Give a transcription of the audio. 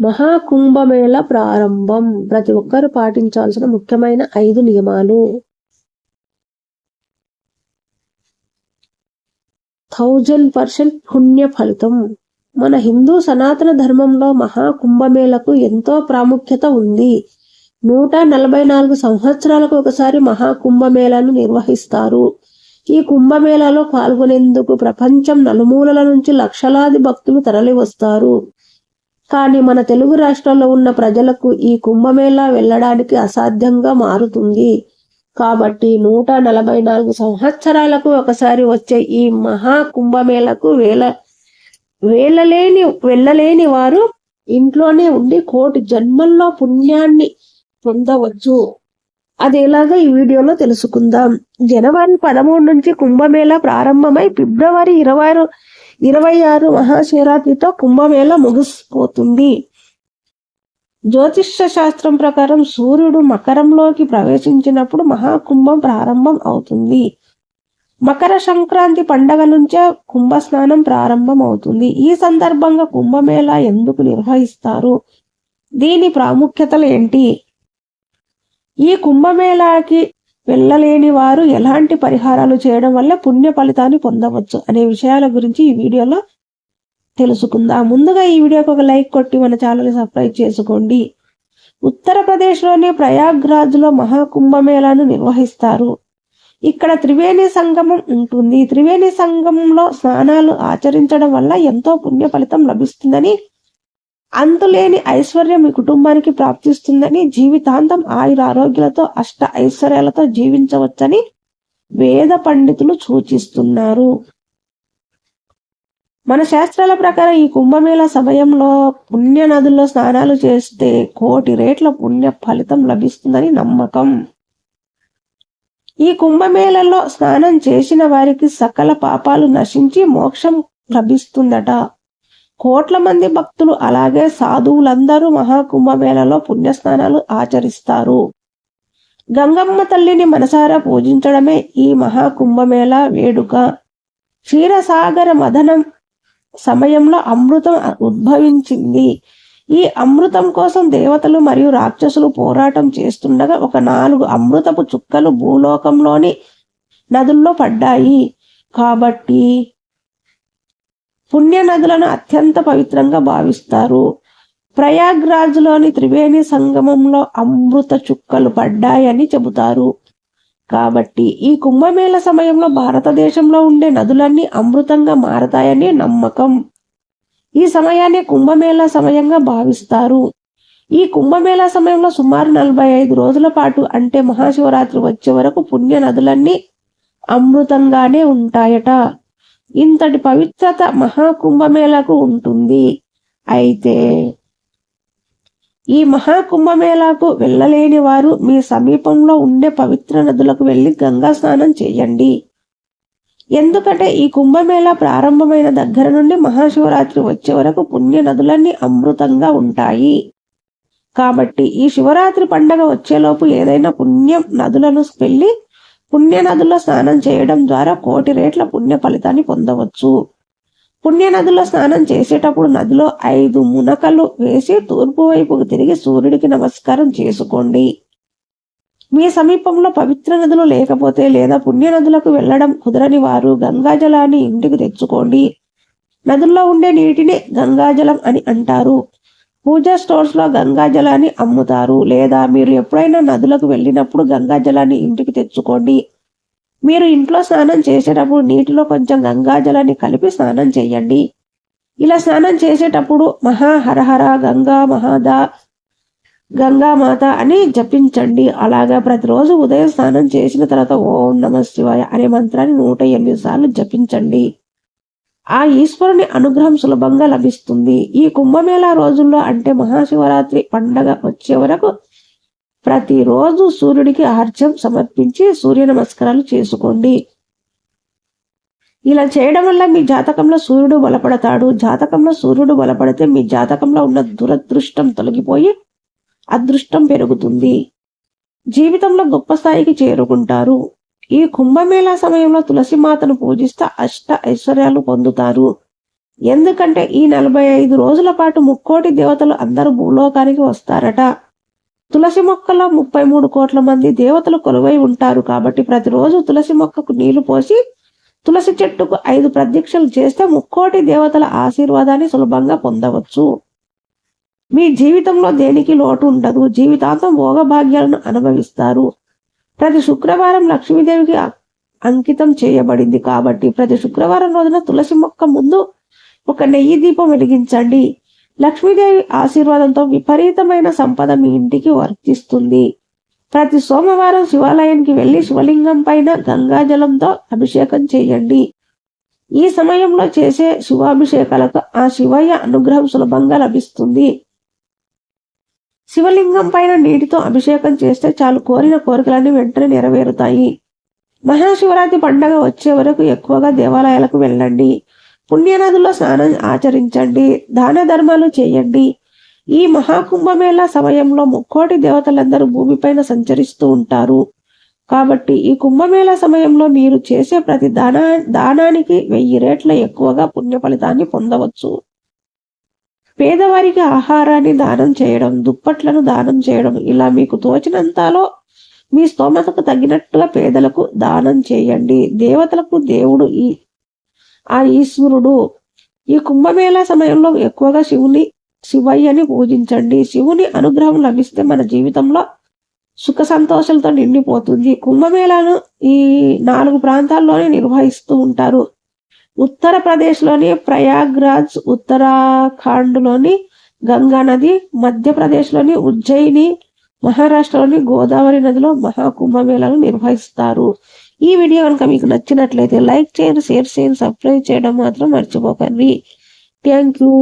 మహాకుంభమేళ ప్రారంభం. ప్రతి ఒక్కరు పాటించాల్సిన ముఖ్యమైన ఐదు నియమాలు. థౌజండ్ పర్సెంట్ పుణ్య ఫలితం. మన హిందూ సనాతన ధర్మంలో మహాకుంభమేళకు ఎంతో ప్రాముఖ్యత ఉంది. నూట నలభై నాలుగు సంవత్సరాలకు ఒకసారి మహాకుంభమేళను నిర్వహిస్తారు. ఈ కుంభమేళలో పాల్గొనేందుకు ప్రపంచం నలుమూలల నుంచి లక్షలాది భక్తులు తరలి వస్తారు కానీ మన తెలుగు రాష్ట్రాల్లో ఉన్న ప్రజలకు ఈ కుంభమేళా వెళ్ళడానికి అసాధ్యంగా మారుతుంది. కాబట్టి నూట నలభై నాలుగు సంవత్సరాలకు ఒకసారి వచ్చే ఈ మహా కుంభమేళకు వేల వేలలేని వెళ్ళలేని వారు ఇంట్లోనే ఉండి కోటి జన్మల్లో పుణ్యాన్ని పొందవచ్చు. అది ఎలాగో ఈ వీడియోలో తెలుసుకుందాం. జనవరి పదమూడు నుంచి కుంభమేళా ప్రారంభమై ఫిబ్రవరి ఇరవై ఇరవై ఆరు మహాశివరాత్రితో కుంభమేళ ముగిసిపోతుంది. జ్యోతిష్య శాస్త్రం ప్రకారం సూర్యుడు మకరంలోకి ప్రవేశించినప్పుడు మహాకుంభం ప్రారంభం అవుతుంది. మకర సంక్రాంతి పండగ నుంచే కుంభ స్నానం ప్రారంభం అవుతుంది ఈ సందర్భంగా కుంభమేళ ఎందుకు నిర్వహిస్తారు? దీని ప్రాముఖ్యతలు ఏంటి? ఈ కుంభమేళాకి వెళ్ళలేని వారు ఎలాంటి పరిహారాలు చేయడం వల్ల పుణ్య ఫలితాన్ని పొందవచ్చు అనే విషయాల గురించి ఈ వీడియోలో తెలుసుకుందాం. ముందుగా ఈ వీడియోకి ఒక లైక్ కొట్టి మన ఛానల్ని సబ్స్క్రైబ్ చేసుకోండి. ఉత్తరప్రదేశ్లోని ప్రయాగ్రాజ్లో మహాకుంభమేళాను నిర్వహిస్తారు. ఇక్కడ త్రివేణి సంగమం ఉంటుంది. త్రివేణి సంగమంలో స్నానాలు ఆచరించడం వల్ల ఎంతో పుణ్య ఫలితం లభిస్తుందని అంతులేని ఐశ్వర్యం మీ కుటుంబానికి ప్రాప్తిస్తుందని జీవితాంతం ఆయుర ఆరోగ్యాలతో అష్ట ఐశ్వర్యాలతో జీవించవచ్చని వేద పండితులు సూచిస్తున్నారు. మన శాస్త్రాల ప్రకారం ఈ కుంభమేళ సమయంలో పుణ్య నదుల్లో స్నానాలు చేస్తే కోటి రేట్ల పుణ్య ఫలితం లభిస్తుందని నమ్మకం. ఈ కుంభమేళలో స్నానం చేసిన వారికి సకల పాపాలు నశించి మోక్షం లభిస్తుందట. కోట్ల మంది భక్తులు అలాగే సాధువులందరూ మహాకుంభమేళలో పుణ్యస్నానాలు ఆచరిస్తారు. గంగమ్మ తల్లిని మనసారా పూజించడమే ఈ మహాకుంభమేళ వేడుక. క్షీరసాగర మదనం సమయంలో అమృతం ఉద్భవించింది. ఈ అమృతం కోసం దేవతలు మరియు రాక్షసులు పోరాటం చేస్తుండగా ఒక నాలుగు అమృతపు చుక్కలు భూలోకంలోని నదుల్లో పడ్డాయి. కాబట్టి పుణ్య నదులను అత్యంత పవిత్రంగా భావిస్తారు. ప్రయాగ్రాజ్లోని త్రివేణి సంగమంలో అమృత చుక్కలు పడ్డాయని చెబుతారు. కాబట్టి ఈ కుంభమేళ సమయంలో భారతదేశంలో ఉండే నదులన్నీ అమృతంగా మారతాయని నమ్మకం. ఈ సమయాన్ని కుంభమేళ సమయంగా భావిస్తారు. ఈ కుంభమేళ సమయంలో సుమారు నలభై ఐదు రోజుల పాటు అంటే మహాశివరాత్రి వచ్చే వరకు పుణ్య నదులన్నీ అమృతంగానే ఉంటాయట. ఇంతటి పవిత్రత మహాకుంభమేళకు ఉంటుంది. అయితే ఈ మహాకుంభమేళాకు వెళ్ళలేని వారు మీ సమీపంలో ఉండే పవిత్ర నదులకు వెళ్ళి గంగా స్నానం చేయండి. ఎందుకంటే ఈ కుంభమేళ ప్రారంభమైన దగ్గర నుండి మహాశివరాత్రి వచ్చే వరకు పుణ్య నదులన్నీ అమృతంగా ఉంటాయి. కాబట్టి ఈ శివరాత్రి పండగ వచ్చేలోపు ఏదైనా పుణ్యం నదులను వెళ్ళి పుణ్యనదుల్లో స్నానం చేయడం ద్వారా కోటి రేట్ల పుణ్య ఫలితాన్ని పొందవచ్చు. పుణ్య స్నానం చేసేటప్పుడు నదిలో ఐదు మునకలు వేసి తూర్పు వైపుకు తిరిగి సూర్యుడికి నమస్కారం చేసుకోండి. మీ సమీపంలో పవిత్ర నదులు లేకపోతే లేదా పుణ్య నదులకు వెళ్ళడం కుదరని వారు గంగాజలాన్ని ఇంటికి తెచ్చుకోండి. నదుల్లో ఉండే నీటిని గంగాజలం అని అంటారు. పూజా స్టోర్స్లో గంగాజలాన్ని అమ్ముతారు. లేదా మీరు ఎప్పుడైనా నదులకు వెళ్ళినప్పుడు గంగాజలాన్ని ఇంటికి తెచ్చుకోండి. మీరు ఇంట్లో స్నానం చేసేటప్పుడు నీటిలో కొంచెం గంగాజలాన్ని కలిపి స్నానం చేయండి. ఇలా స్నానం చేసేటప్పుడు మహా హరహర గంగా మహాద గంగామాత అని జపించండి. అలాగా ప్రతిరోజు ఉదయం స్నానం చేసిన తర్వాత ఓం నమ శివాయ అనే మంత్రాన్ని నూట ఎనిమిది సార్లు జపించండి. ఆ ఈశ్వరుని అనుగ్రహం సులభంగా లభిస్తుంది. ఈ కుంభమేళ రోజుల్లో అంటే మహాశివరాత్రి పండగ వచ్చే వరకు ప్రతిరోజు సూర్యుడికి ఆర్చం సమర్పించి సూర్య నమస్కారాలు చేసుకోండి. ఇలా చేయడం వల్ల మీ జాతకంలో సూర్యుడు బలపడతాడు. జాతకంలో సూర్యుడు బలపడితే మీ జాతకంలో ఉన్న దురదృష్టం తొలగిపోయి అదృష్టం పెరుగుతుంది. జీవితంలో గొప్ప స్థాయికి చేరుకుంటారు. ఈ కుంభమేళా సమయంలో తులసి మాతను పూజిస్తే అష్ట ఐశ్వర్యాలు పొందుతారు. ఎందుకంటే ఈ నలభై ఐదు రోజుల పాటు ముక్కోటి దేవతలు అందరూ భూలోకానికి వస్తారట. తులసి మొక్కలో ముప్పై మూడు కోట్ల మంది దేవతలు కొలువై ఉంటారు కాబట్టి ప్రతిరోజు తులసి మొక్కకు నీళ్ళు పోసి తులసి చెట్టుకు ఐదు ప్రత్యక్షలు చేస్తే ముక్కోటి దేవతల ఆశీర్వాదాన్ని సులభంగా పొందవచ్చు. మీ జీవితంలో దేనికి లోటు ఉండదు. జీవితాంతం భోగభాగ్యాలను అనుభవిస్తారు. ప్రతి శుక్రవారం లక్ష్మీదేవికి అంకితం చేయబడింది కాబట్టి ప్రతి శుక్రవారం రోజున తులసి మొక్క ముందు ఒక నెయ్యి దీపం వెలిగించండి. లక్ష్మీదేవి ఆశీర్వాదంతో విపరీతమైన సంపద మీ ఇంటికి వర్తిస్తుంది. ప్రతి సోమవారం శివాలయానికి వెళ్ళి శివలింగం పైన గంగాజలంతో అభిషేకం చేయండి. ఈ సమయంలో చేసే శివాభిషేకాలకు ఆ శివయ్య అనుగ్రహం సులభంగా లభిస్తుంది. శివలింగం పైన నీటితో అభిషేకం చేస్తే చాలు. కోరిన కోరికలన్నీ వెంటనే నెరవేరుతాయి. మహాశివరాత్రి పండగ వచ్చే వరకు ఎక్కువగా దేవాలయాలకు వెళ్ళండి. పుణ్యనదుల్లో స్నానం ఆచరించండి. దాన ధర్మాలు చేయండి. ఈ మహాకుంభమేళా సమయంలో ముక్కోటి దేవతలందరూ భూమిపైన సంచరిస్తూ ఉంటారు. కాబట్టి ఈ కుంభమేళా సమయంలో మీరు చేసే ప్రతి దానా దానానికి వెయ్యి రేట్ల ఎక్కువగా పుణ్య ఫలితాన్ని పొందవచ్చు. పేదవారికి ఆహారాన్ని దానం చేయడం దుప్పట్లను దానం చేయడం ఇలా మీకు తోచినంతలో మీ స్తోమతకు తగినట్టుగా పేదలకు దానం చేయండి. దేవతలకు దేవుడు ఈ ఆ ఈశ్వరుడు ఈ కుంభమేళా సమయంలో ఎక్కువగా శివుని శివయ్యని పూజించండి. శివుని అనుగ్రహం లభిస్తే మన జీవితంలో సుఖ సంతోషాలతో నిండిపోతుంది. కుంభమేళాను ఈ నాలుగు ప్రాంతాల్లోనే నిర్వహిస్తూ ఉంటారు. ఉత్తరప్రదేశ్లోని ప్రయాగ్రాజ్ ఉత్తరాఖండ్లోని గంగా నది మధ్యప్రదేశ్లోని ఉజ్జయిని మహారాష్ట్రలోని గోదావరి నదిలో మహాకుంభమేళాను నిర్వహిస్తారు. ఈ వీడియో కనుక మీకు నచ్చినట్లయితే లైక్ చేయండి షేర్ చేయండి సబ్స్క్రైబ్ చేయడం మాత్రం మర్చిపోకండి. Thank you.